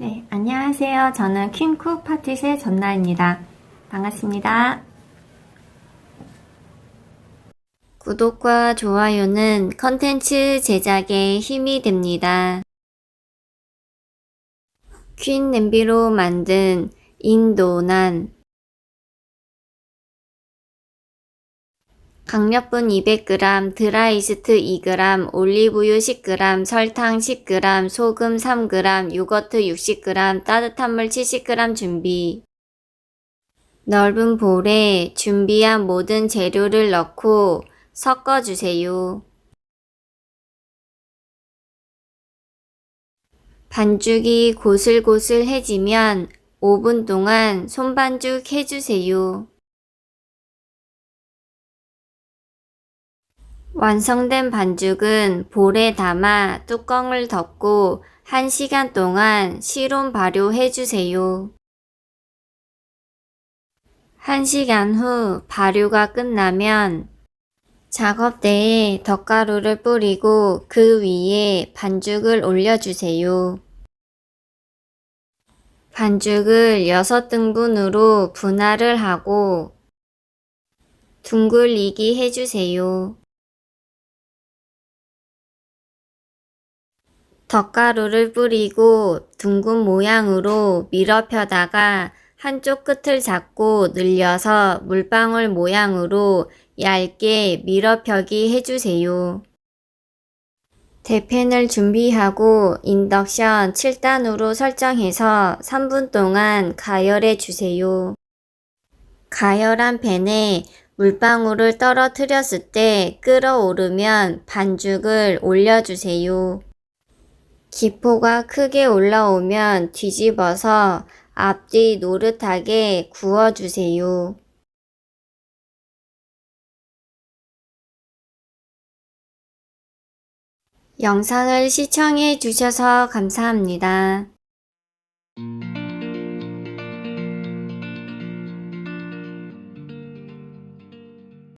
네, 안녕하세요. 저는 퀸쿡 파티의 전나입니다. 반갑습니다. 구독과 좋아요는 컨텐츠 제작에 힘이 됩니다. 퀸 냄비로 만든 인도난 강력분 200g, 드라이스트 2g, 올리브유 10g, 설탕 10g, 소금 3g, 요거트 60g, 따뜻한 물 70g 준비. 넓은 볼에 준비한 모든 재료를 넣고 섞어주세요. 반죽이 고슬고슬해지면 5분 동안 손반죽 해주세요. 완성된 반죽은 볼에 담아 뚜껑을 덮고 1시간 동안 실온 발효해 주세요. 1시간 후 발효가 끝나면 작업대에 덧가루를 뿌리고 그 위에 반죽을 올려주세요. 반죽을 6등분으로 분할을 하고 둥글리기 해주세요. 덧가루를 뿌리고 둥근 모양으로 밀어 펴다가 한쪽 끝을 잡고 늘려서 물방울 모양으로 얇게 밀어 펴기 해주세요. 대팬을 준비하고 인덕션 7단으로 설정해서 3분 동안 가열해 주세요. 가열한 팬에 물방울을 떨어뜨렸을 때 끓어오르면 반죽을 올려주세요. 기포가 크게 올라오면 뒤집어서 앞뒤 노릇하게 구워주세요. 영상을 시청해 주셔서 감사합니다.